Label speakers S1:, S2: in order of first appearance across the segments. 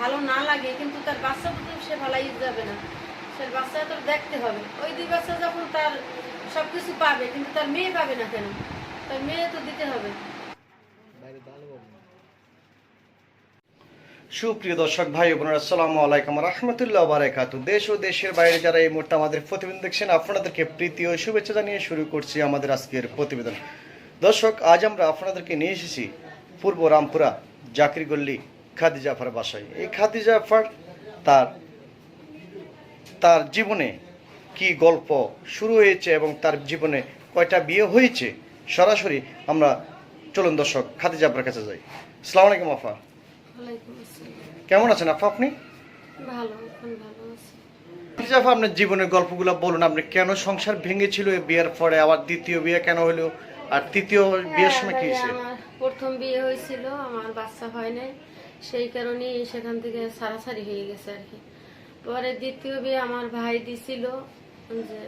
S1: ভালো না লাগে, কিন্তু তার বাচ্চা তো সে ভালাই যাবে না। সে বাচ্চা তো দেখতে হবে। ওই দুই বাচ্চা যখন তার সবকিছু পাবে, কিন্তু তার মেয়ে পাবে না কেন? তার মেয়ে তো দিতে হবে।
S2: সুপ্রিয় দর্শক ভাই বোনেরা, আসসালামু আলাইকুম রহমতুল্লাহ বারাকাতু দেশ ও দেশের বাইরে যারা এই মুহূর্তে আমাদের প্রতিবেদন দেখছেন, আপনাদেরকে প্রীতি ও শুভেচ্ছা জানিয়ে শুরু করছি আমাদের আজকের প্রতিবেদন। দর্শক, আজ আমরা আপনাদেরকে নিয়ে এসেছি পূর্ব রামপুরা জাকির গল্লি খাদি জাফার বাসায়। এই খাদি জাফার তার তার জীবনে কি গল্প শুরু হয়েছে এবং তার জীবনে কয়টা বিয়ে হয়েছে সরাসরি আমরা চলুন দর্শক খাদি জাফার কাছে যাই। সালাম আলাইকুম আফা। কেমন আছেন আফা আপনি? জাফা আপনার জীবনের গল্পগুলো বলুন আপনি কেন সংসার ভেঙেছিল এই বিয়ের পরে আবার দ্বিতীয় বিয়ে কেন হলো আর তৃতীয় বিয়ের সময় কি
S1: হ্যাঁ,
S2: হয়েছে?
S1: প্রথম বিয়ে হয়েছিল আমার বাচ্চা হয় নাই। সেই কারণেই সেখান থেকে সারাসারি হয়ে গেছে আর কি। পরে দ্বিতীয় বিয়ে আমার ভাই দিছিল, যে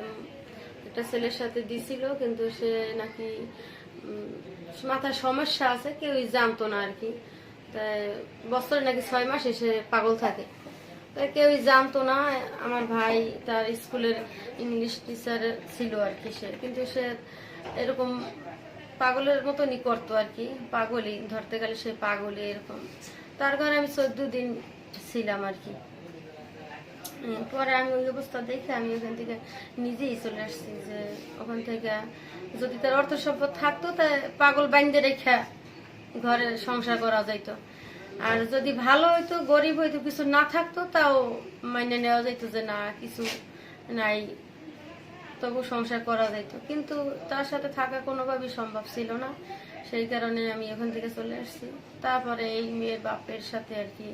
S1: একটা ছেলের সাথে দিছিল, কিন্তু সে নাকি মাথার সমস্যা আছে, কেউই জানতো না আর কি। তাই বছরে নাকি ছয় মাস এসে পাগল থাকে। তাই কেউই জানতো না, আমার ভাই তার স্কুলের ইংলিশ টিচার ছিল আর কি সে। কিন্তু সে এরকম পাগলের মতনই করতো আর কি, পাগলই, ধরতে গেলে সে পাগলই এরকম। তার ঘরে আমি চোদ্দ দিন ছিলাম আর কি। পরে আমি ওই অবস্থা দেখে আমি ওখান থেকে নিজেই চলে আসছি যে ওখান থেকে যদি তার অর্থ সম্পদ থাকতো তা পাগল বাইন্দে রেখে ঘরে সংসার করা যাইতো। আর যদি ভালো হইতো, গরিব হইতো, কিছু না থাকতো, তাও মাইনে নেওয়া যাইতো যে না, কিছু নাই, তবু সংসার করা যাইতো। কিন্তু তার সাথে থাকা কোনোভাবেই সম্ভব ছিল না। সেই কারণে আমি ওখান থেকে চলে আসছি। তারপরে এই মেয়ের বাপের সাথে আর কি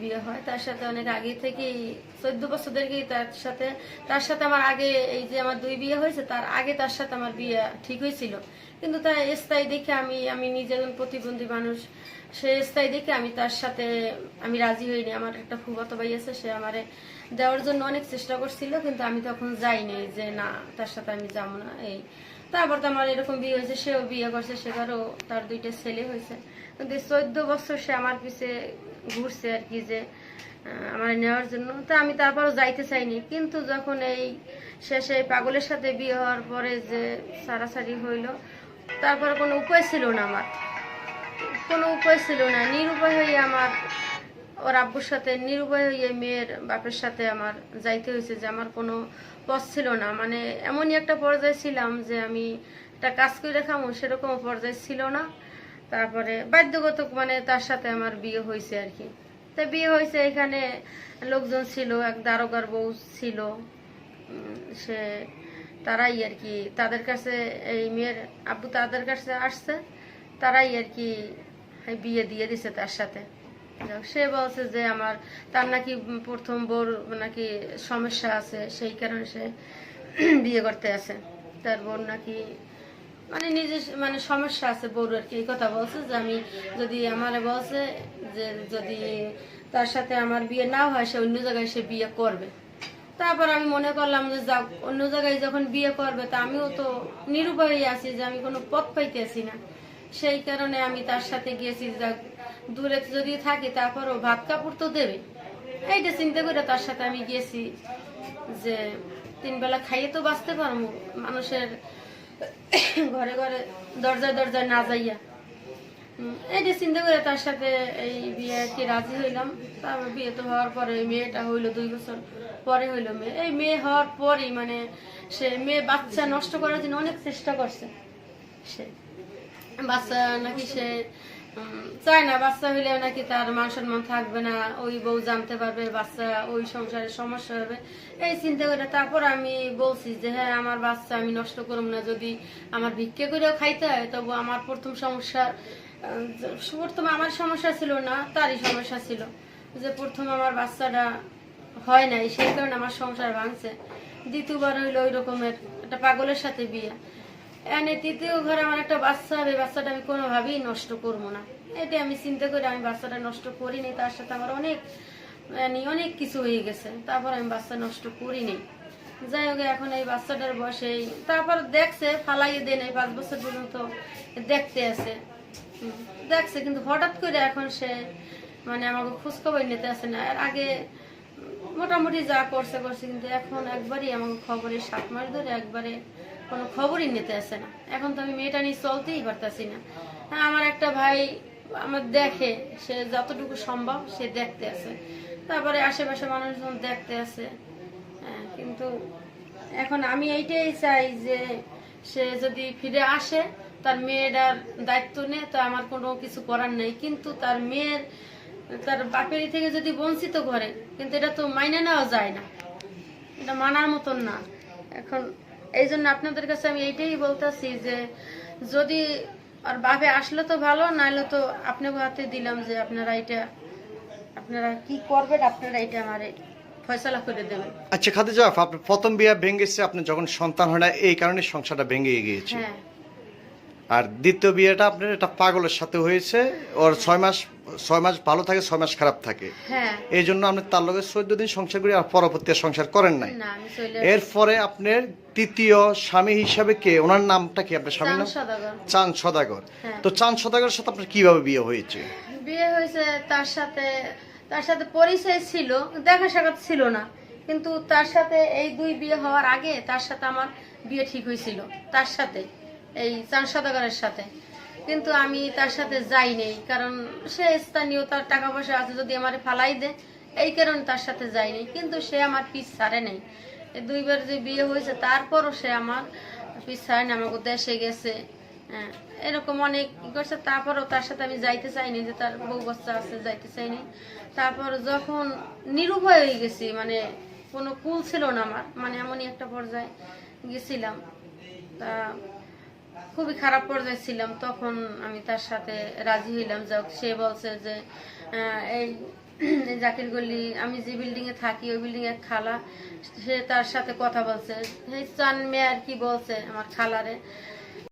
S1: বিয়ে হয়। তার সাথে অনেক আগে থেকেই, চোদ্দ বছর তার সাথে তার সাথে আমার আগে এই যে আমার দুই বিয়ে হয়েছে, তার আগে তার সাথে আমার বিয়ে ঠিক হয়েছিল। কিন্তু তার স্থায়ী দেখে আমি আমি নিজে একজন প্রতিবন্ধী মানুষ, সে স্থায়ী দেখে আমি তার সাথে, আমি রাজি হইনি। আমার একটা ফুফাতো ভাই আছে, সে আমারে দেওয়ার জন্য অনেক চেষ্টা করছিল, কিন্তু আমি তখন যাইনি যে না, তার সাথে আমি যাব না, এই তারপর তো আমার এরকম বিয়ে হয়েছে, সেও বিয়ে করছে সেবারও তার দুইটা ছেলে হয়েছে। কিন্তু চোদ্দ বছর সে আমার পিছে ঘুরছে আর কি যে আমার নেওয়ার জন্য। তো আমি তারপরও যাইতে চাইনি। কিন্তু যখন এই শেষে পাগলের সাথে বিয়ে হওয়ার পরে যে সারাসারি হইল, তারপরে কোনো উপায় ছিল না আমার। কোনো উপায় ছিল না। নিরুপায় হয়ে আমার ওর আব্বুর সাথে, নিরুপায় হয়ে মেয়ের বাপের সাথে আমার যাইতে হয়েছে যে আমার কোনো পথ ছিল না। মানে এমনই একটা পর্যায়ে ছিলাম যে আমি একটা কাজ করে খামো সেরকম পর্যায়ে ছিল না। তারপরে বাধ্যগত মানে তার সাথে আমার বিয়ে হয়েছে আর কি। তা বিয়ে হয়েছে, এখানে লোকজন ছিল, এক দারোগার বউ ছিল। সে তারাই আর কি তাদের কাছে, এই মেয়ের আব্বু তাদের কাছে আসছে, তারাই আর কি বিয়ে দিয়ে দিছে তার সাথে। সে বলছে যে আমার, তার নাকি প্রথম বোর নাকি সমস্যা আছে, সেই কারণে সে বিয়ে করতে আছে। তার বোন নাকি মানে নিজে মানে সমস্যা আছে বউর আর কি, এই কথা বলছে যে আমি যদি আমারে বলছে যে যদি তার সাথে আমার বিয়ে না হয়, সে অন্য জায়গায় সে বিয়ে করবে। তারপর আমি মনে করলাম যে যাক, অন্য জায়গায় যখন বিয়ে করবে, তা আমিও তো নিরুপায় আছি যে আমি কোনো পথ পাইতেছি না। সেই কারণে আমি তার সাথে গিয়েছি, যাক দূরে যদি থাকি, তারপরও ভাত কাপড় তো দেবে। এইটা চিন্তা করে তার সাথে আমি গিয়েছি যে তিন বেলা খাইয়ে তো বাঁচতে পারব, মানুষের ঘরে ঘরে দরজায় দরজায় না যাইয়া। এইটা চিন্তা করে তার সাথে এই বিয়ে আর কি রাজি হইলাম। তারপর বিয়ে তো হওয়ার পরে মেয়েটা হইল দুই বছর পরে হইল মেয়ে। এই মেয়ে হওয়ার পরই মানে সে মেয়ে বাচ্চা নষ্ট করার জন্য অনেক চেষ্টা করছে সে। বাচ্চা নাকি সে চায় না বাচ্চা হইলে নাকি তার মান সম্মান থাকবে না, ওই বউ জানতে পারবে বাচ্চা ওই সংসারে সমস্যা হবে। এই চিন্তা করে তারপর আমি বলছি যে হ্যাঁ আমার বাচ্চা আমি নষ্ট করব না। যদি আমার ভিক্ষে করেও খাইতে হয়, তবু আমার প্রথম সমস্যা প্রথম আমার সমস্যা ছিল না, তারই সমস্যা ছিল। যে প্রথম আমার বাচ্চাটা হয় নাই, সেই কারণে আমার সংসার ভাঙছে। দ্বিতীয়বার হইল ওই রকমের একটা পাগলের সাথে বিয়ে। এনে তৃতীয় ঘরে আমার একটা বাচ্চা হবে, বাচ্চাটা আমি কোনোভাবেই নষ্ট করব না। এটা আমি চিন্তা করি আমি বাচ্চাটা নষ্ট করিনি, তার সাথে আমার অনেক মানে অনেক কিছু হয়ে গেছে। তারপর আমি বাচ্চা নষ্ট করিনি। যাই হোক, এখন এই বাচ্চাটার বয়সে তারপর দেখছে, ফালাইয়ে দেন এই পাঁচ বছর পর্যন্ত দেখতে আছে। দেখছে, কিন্তু হঠাৎ করে এখন সে মানে আমাকে খোঁজখবর নিতে আসে না। আর আগে মোটামুটি যা করছে করছে, কিন্তু এখন একবারই আমাকে খবরে সাত মাস ধরে একবারে কোনো খবরই নিতে আসে না। এখন তো আমি মেয়েটা নিয়ে চলতেই পারতাছি না। হ্যাঁ আমার একটা ভাই আমার দেখে, সে যতটুকু সম্ভব সে দেখতে আসে। তারপরে আশেপাশে মানুষজন দেখতে আসে। হ্যাঁ কিন্তু এখন আমি এইটাই চাই যে সে যদি ফিরে আসে, তার মেয়েটার দায়িত্ব নেয় তো আমার কোনো কিছু করার নেই। কিন্তু তার মেয়ের, তার বাপের থেকে যদি বঞ্চিত করে, কিন্তু এটা তো মাইনে নেওয়া যায় না। এটা মানার মতন না। এখন এই জন্য আপনাদের কাছে আমি এইটাই বলতেছি যে যদি আর বাপে আসলে তো ভালো নাহলে তো আপনাকে হাতে দিলাম যে আপনারা এটা আপনারা কি করবেন আপনারা এটা আমারে ফয়সালা করে দেবেন।
S2: আচ্ছা খাদিজা আপনার প্রথম বিয়ে ভেঙেছে আপনার যখন সন্তান হয় না এই কারণে সংসারটা ভেঙে গিয়েছে।
S1: হ্যাঁ।
S2: আর দ্বিতীয় বিয়েটা আপনার এটা পাগলের সাথে হয়েছে ওর ছয় মাস ছয় মাস ভালো থাকে ছয় মাস খারাপ থাকে।
S1: হ্যাঁ।
S2: এই জন্য আপনি তার লগে চোদ্দ দিন সংসার করি আর পরবর্তী সংসার করেন নাই। এরপরে আপনার তৃতীয় স্বামী হিসাবে কে? ওনার নামটা কি আপনার স্বামীর নাম?
S1: সদাগর।
S2: সদাগর।
S1: হ্যাঁ।
S2: তো চাঁদ সদাগরের সাথে আপনার কীভাবে বিয়ে হয়েছে?
S1: বিয়ে হয়েছে তার সাথে তার সাথে পরিচয় ছিল দেখা সাক্ষাৎ ছিল না। কিন্তু তার সাথে এই দুই বিয়ে হওয়ার আগে তার সাথে আমার বিয়ে ঠিক হয়েছিল। তার সাথে এই চান সদাগরের সাথে। কিন্তু আমি তার সাথে যাই নেই কারণ সে স্থানীয় তার টাকা পয়সা আছে যদি আমার ফালাই দেয় এই কারণে তার সাথে যাই নেই কিন্তু সে আমার পিস ছাড়ে নেই। দুইবার যে বিয়ে হয়েছে তারপরও সে আমার পিস ছাড়ে না আমাকে দেশে গেছে। হ্যাঁ, এরকম অনেক করছে। তারপরও তার সাথে আমি যাইতে চাইনি যে তার বউ বাচ্চা আছে যাইতে চাইনি। তারপর যখন নিরুপায় হয়ে গেছি মানে কোনো কুল ছিল না আমার মানে এমনই একটা পর্যায়ে গেছিলাম। তা খুবই খারাপ পর্যায়ে ছিলাম। তখন আমি তার সাথে রাজি হইলাম। যাক সে বলছে যে এই জাকির গলি, আমি যে বিল্ডিং এ থাকি, ওই বিল্ডিং এর খালা, সে তার সাথে কথা বলছে। চান চান আর কি বলছে আমার খালারে।